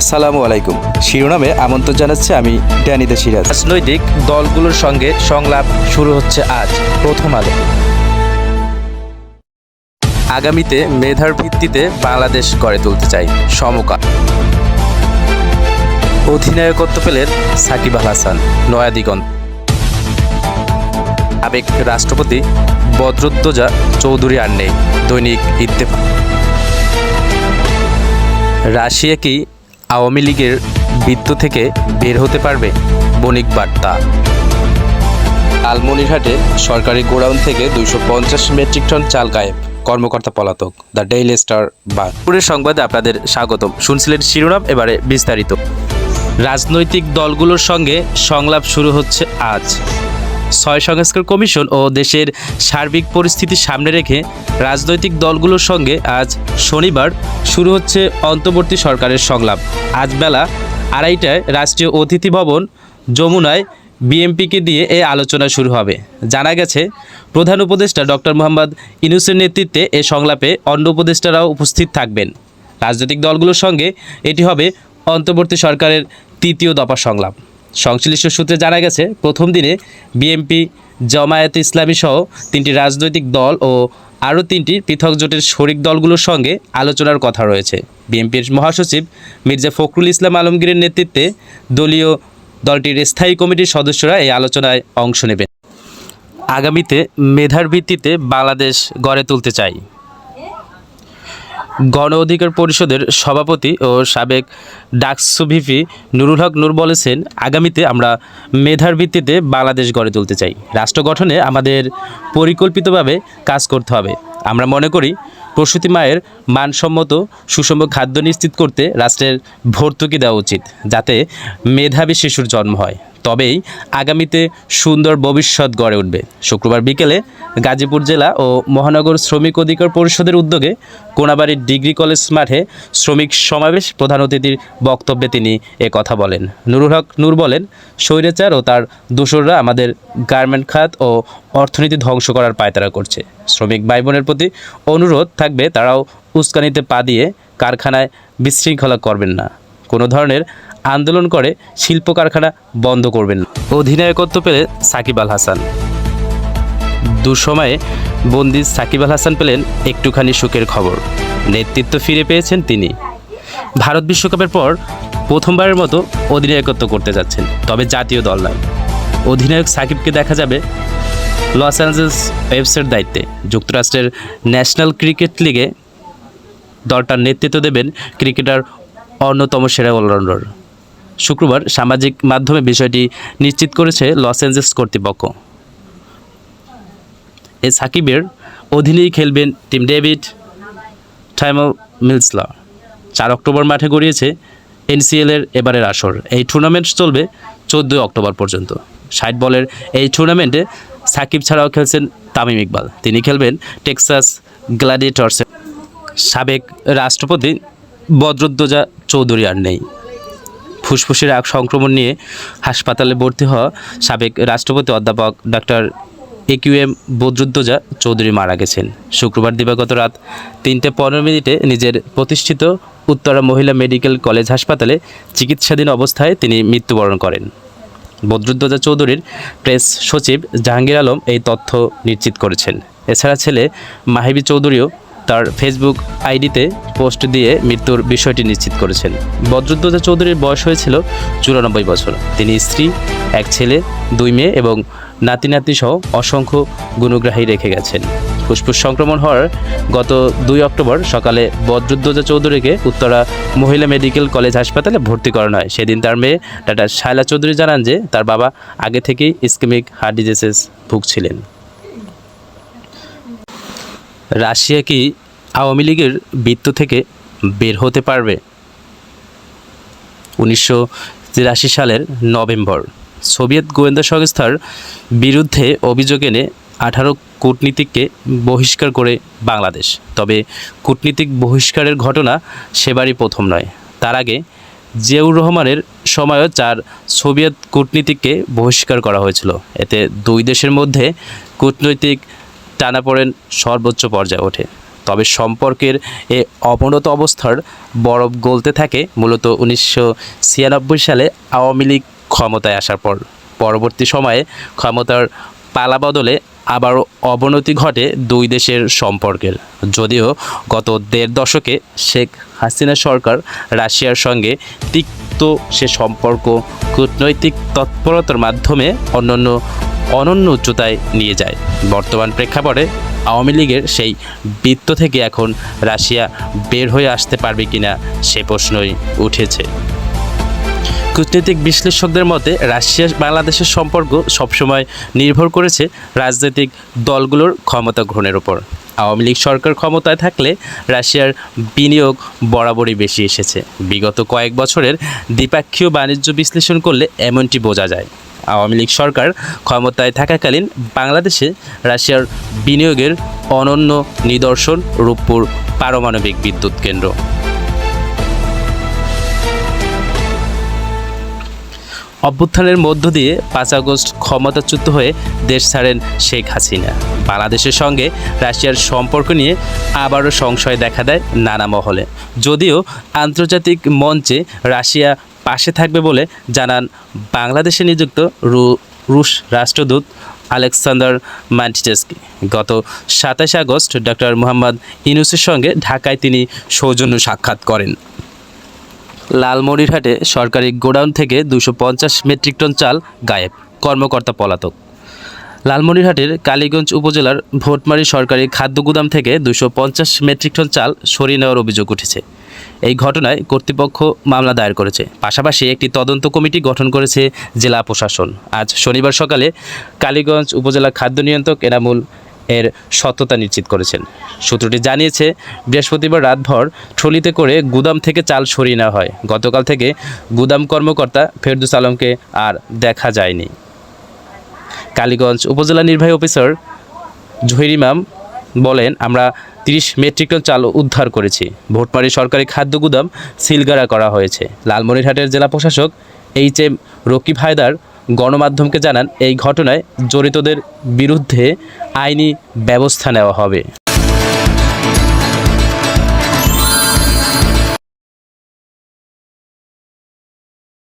আসসালামু আলাইকুম। শিরোনামে আমন্ত্রণ জানাচ্ছি আমি ড্যানিদা সিরাজ। রাজনৈতিক দলগুলোর সঙ্গে সংলাপ শুরু হচ্ছে আজ, প্রথম আলো। আগামীতে মেধার ভিত্তিতে বাংলাদেশ গড়ে তুলতে চাই সমকা অধিনায়কত্ব পেলেন সাকিব আল হাসান নয়াদিগন্ত সাবেক রাষ্ট্রপতি বদরুদ্দোজা চৌধুরী আর নেই দৈনিক ইত্তেফাক। রাশিয়া কি আওয়ামী লীগের বৃত্ত থেকে বের হতে পারবে বণিক বার্তা। আলমনিরহাটে সরকারি গোডাউন থেকে দুইশো পঞ্চাশ মেট্রিক টন চাল গায়েব, কর্মকর্তা পলাতক। দ্য ডেইলি স্টার বা পুরের সংবাদে আপনাদের স্বাগতম। শুনছিলেন শিরোনাম, এবারে বিস্তারিত। রাজনৈতিক দলগুলোর সঙ্গে সংলাপ শুরু হচ্ছে আজ। ছয় সংস্কার কমিশন ও দেশের সার্বিক পরিস্থিতি সামনে রেখে রাজনৈতিক দলগুলোর সঙ্গে আজ শনিবার শুরু হচ্ছে অন্তর্বর্তী সরকারের সংলাপ। আজ বেলা আড়াইটায় রাষ্ট্রীয় অতিথি ভবন যমুনায় বিএমপিকে দিয়ে এই আলোচনা শুরু হবে। জানা গেছে, প্রধান উপদেষ্টা ডক্টর মোহাম্মদ ইনুসের নেতৃত্বে এ সংলাপে অন্য উপদেষ্টারাও উপস্থিত থাকবেন। রাজনৈতিক দলগুলোর সঙ্গে এটি হবে অন্তর্বর্তী সরকারের তৃতীয় দফা সংলাপ। সংশ্লিষ্ট সূত্রে জানা গেছে, প্রথম দিনে বিএনপি, জামায়াতে ইসলামী সহ তিনটি রাজনৈতিক দল ও আরও তিনটি পৃথক জোটের শরিক দলগুলোর সঙ্গে আলোচনার কথা রয়েছে। বিএনপির মহাসচিব মির্জা ফখরুল ইসলাম আলমগীরের নেতৃত্বে দলীয় দলটির স্থায়ী কমিটির সদস্যরা এই আলোচনায় অংশ নেবেন। আগামীতে মেধার ভিত্তিতে বাংলাদেশ গড়ে তুলতে চাই। গণ অধিকার পরিষদের সভাপতি ও সাবেক ডাকসু ভিপি নুরুল হক নূর বলেছেন, আগামীতে আমরা মেধার ভিত্তিতে বাংলাদেশ গড়ে তুলতে চাই। রাষ্ট্র গঠনে আমাদের পরিকল্পিতভাবে কাজ করতে হবে। আমরা মনে করি, প্রসূতি মায়ের মানসম্মত সুষম খাদ্য নিশ্চিত করতে রাষ্ট্রের ভর্তুকি দেওয়া উচিত, যাতে মেধাবী শিশুর জন্ম হয়। তবেই আগামীতে সুন্দর ভবিষ্যৎ গড়ে উঠবে। শুক্রবার বিকেলে গাজীপুর জেলা ও মহানগর শ্রমিক অধিকার পরিষদের উদ্যোগে কোনাবাড়ির ডিগ্রি কলেজ মাঠে শ্রমিক সমাবেশ প্রধান অতিথির বক্তব্যে তিনি এ কথা বলেন। নুরুল হক নূর বলেন, স্বৈরাচার ও তার দোসররা আমাদের গার্মেন্ট খাত ও অর্থনীতি ধ্বংস করার পায়তারা করছে। শ্রমিক ভাই বোনের প্রতি অনুরোধ থাকবে, তারাও উস্কানিতে পা দিয়ে কারখানায় বিশৃঙ্খলা করবেন না। কোনো ধরনের আন্দোলন করে শিল্প কারখানা বন্ধ করবেন অধিনায়কত্ব পেলেন সাকিব আল হাসান। দুঃসময়ে বন্দি সাকিব আল হাসান পেলেন একটুখানি সুখের খবর। নেতৃত্ব ফিরে পেয়েছেন তিনি। ভারত বিশ্বকাপের পর প্রথমবারের মতো অধিনায়কত্ব করতে যাচ্ছেন, তবে জাতীয় দল নয়। অধিনায়ক সাকিবকে দেখা যাবে লস অ্যাঞ্জেলস ওয়েবসের দায়িত্বে। যুক্তরাষ্ট্রের ন্যাশনাল ক্রিকেট লিগে দলটার নেতৃত্ব দেবেন ক্রিকেটার অন্যতম সেরা অলরাউন্ডার। শুক্রবার সামাজিক মাধ্যমে বিষয়টি নিশ্চিত করেছে লস অ্যাঞ্জেলস কর্তৃপক্ষ। এ সাকিবের অধীনেই খেলবেন টিম ডেভিড টাইমল মিলসলা চার অক্টোবর মাঠে গড়িয়েছে এনসিএলের এবারের আসর। এই টুর্নামেন্ট চলবে চোদ্দোই অক্টোবর পর্যন্ত। ষাট বলের এই টুর্নামেন্টে সাকিব ছাড়াও খেলছেন তামিম ইকবাল। তিনি খেলবেন টেক্সাস গ্ল্যাডিয়েটর্সে সাবেক রাষ্ট্রপতি বদরুদ্দোজা চৌধুরী আর নেই। ফুসফুসের এক সংক্রমণ নিয়ে হাসপাতালে ভর্তি হওয়া সাবেক রাষ্ট্রপতি অধ্যাপক ডক্টর একিউএম বদরুদ্দোজা চৌধুরী মারা গেছেন। শুক্রবার দিবাগত রাত তিনটে পনেরো মিনিটে নিজের প্রতিষ্ঠিত উত্তরা মহিলা মেডিকেল কলেজ হাসপাতালে চিকিৎসাধীন অবস্থায় তিনি মৃত্যুবরণ করেন। বদরুদ্দোজা চৌধুরীর প্রেস সচিব জাহাঙ্গীর আলম এই তথ্য নিশ্চিত করেছেন। এছাড়া ছেলে মাহিবি চৌধুরীও তার ফেসবুক আইডিতে পোস্ট দিয়ে মৃত্যুর বিষয়টি নিশ্চিত করেছেন। বদরুদ্দোজা চৌধুরীর বয়স হয়েছিল চুরানব্বই বছর। তিনি স্ত্রী, এক ছেলে, দুই মেয়ে এবং নাতি নাতনি সহ অসংখ্য গুণগ্রাহী রেখে গেছেন। ফুসফুস সংক্রমণ হওয়ার গত দুই অক্টোবর সকালে বদরুদ্দোজা চৌধুরীকে উত্তরা মহিলা মেডিকেল কলেজ হাসপাতালে ভর্তি করানো হয়। সেদিন তার মেয়ে ডাক্তার শায়লা চৌধুরী জানান যে, তার বাবা আগে থেকেই ইসকেমিক হার্ট ডিজিজেস ভুগছিলেন। রাশিয়া কি আওয়ামী লীগের বৃত্ত থেকে বের হতে পারবে? উনিশশো তিরাশি সালের নভেম্বর। সোভিয়েত গোয়েন্দা সংস্থার বিরুদ্ধে অভিযোগ এনে আঠারো কূটনীতিককে বহিষ্কার করে বাংলাদেশ। তবে কূটনীতিক বহিষ্কারের ঘটনা সেবারই প্রথম নয়। তার আগে জিয়াউর রহমানের সময়ও চার সোভিয়েত কূটনীতিককে বহিষ্কার করা হয়েছিল। এতে দুই দেশের মধ্যে কূটনৈতিক টানাপোড়েন সর্বোচ্চ পর্যায়ে ওঠে। তবে সম্পর্কের এ অবনত অবস্থার বরফ গলতে থাকে মূলত উনিশশো ছিয়ানব্বই সালে আওয়ামী লীগ ক্ষমতায় আসার পর। পরবর্তী সময়ে ক্ষমতার পালা বদলে আবারও অবনতি ঘটে দুই দেশের সম্পর্কের। যদিও গত দেড় দশকে শেখ হাসিনা সরকার রাশিয়ার সঙ্গে তিক্ত সে সম্পর্ক, কূটনৈতিক তৎপরতার মাধ্যমে অন্যান্য অনন্য উচ্চতায় নিয়ে যায়। বর্তমান প্রেক্ষাপটে আওয়ামী লীগের সেই বৃত্ত থেকে এখন রাশিয়া বের হয়ে আসতে পারবে কিনা সে প্রশ্নই উঠেছে। কূটনৈতিক বিশ্লেষকদের মতে, রাশিয়া বাংলাদেশের সম্পর্ক সবসময় নির্ভর করেছে রাজনৈতিক দলগুলোর ক্ষমতা গ্রহণের ওপর আওয়ামী লীগ সরকার ক্ষমতায় থাকলে রাশিয়ার বিনিয়োগ বরাবরই বেশি এসেছে। বিগত কয়েক বছরের দ্বিপাক্ষীয় বাণিজ্য বিশ্লেষণ করলে এমনটি বোঝা যায়। আওয়ামী লীগ সরকার ক্ষমতায় থাকাকালীন বাংলাদেশে রাশিয়ার বিনিয়োগের অনন্য নিদর্শন রূপপুর পারমাণবিক বিদ্যুৎ কেন্দ্র। অভ্যুত্থানের মধ্য দিয়ে পাঁচ আগস্ট ক্ষমতাচ্যুত হয়ে দেশ ছাড়েন শেখ হাসিনা। বাংলাদেশের সঙ্গে রাশিয়ার সম্পর্ক নিয়ে আবারও সংশয় দেখা দেয় নানা মহলে। যদিও আন্তর্জাতিক মঞ্চে রাশিয়া পাশে থাকবে বলে জানান বাংলাদেশে নিযুক্ত রুশ রাষ্ট্রদূত আলেকসান্ডার মান্টিটেস্কি গত সাতাশে আগস্ট ডক্টর মোহাম্মদ ইনুসের সঙ্গে ঢাকায় তিনি সৌজন্য সাক্ষাৎ করেন। লালমনিরহাটে সরকারি গোডাউন থেকে দুশো মেট্রিক টন চাল গায়েব, কর্মকর্তা পলাতক। লালমনিরহাটের কালীগঞ্জ উপজেলার ভোটমারি সরকারি খাদ্য গুদাম থেকে দুশো মেট্রিক টন চাল সরিয়ে নেওয়ার অভিযোগ উঠেছে। এই ঘটনায় কর্তৃপক্ষ মামলা দায়ের করেছে। পাশাপাশি একটি তদন্ত কমিটি গঠন করেছে জেলা প্রশাসন। আজ শনিবার সকালে কালীগঞ্জ উপজেলা খাদ্য নিয়ন্ত্রক এনামুল এর সত্যতা নিশ্চিত করেছেন। সূত্রটি জানিয়েছে, বৃহস্পতিবার রাতভর ট্রলিতে করে গুদাম থেকে চাল সরিয়ে নেওয়া হয়। গতকাল থেকে গুদাম কর্মকর্তা ফেরদুস আলমকে আর দেখা যায়নি। কালীগঞ্জ উপজেলা নির্বাহী অফিসার জহির ইমাম বলেন, আমরা তিরিশ মেট্রিক টন চাল উদ্ধার করেছি। ভোটমারি সরকারি খাদ্য গুদাম সিলগারা করা হয়েছে। লালমনিরহাটের জেলা প্রশাসক এইচ এম রকিব হায়দার গণমাধ্যমকে জানান এই ঘটনায় জড়িতদের বিরুদ্ধে আইনি ব্যবস্থা নেওয়া হবে।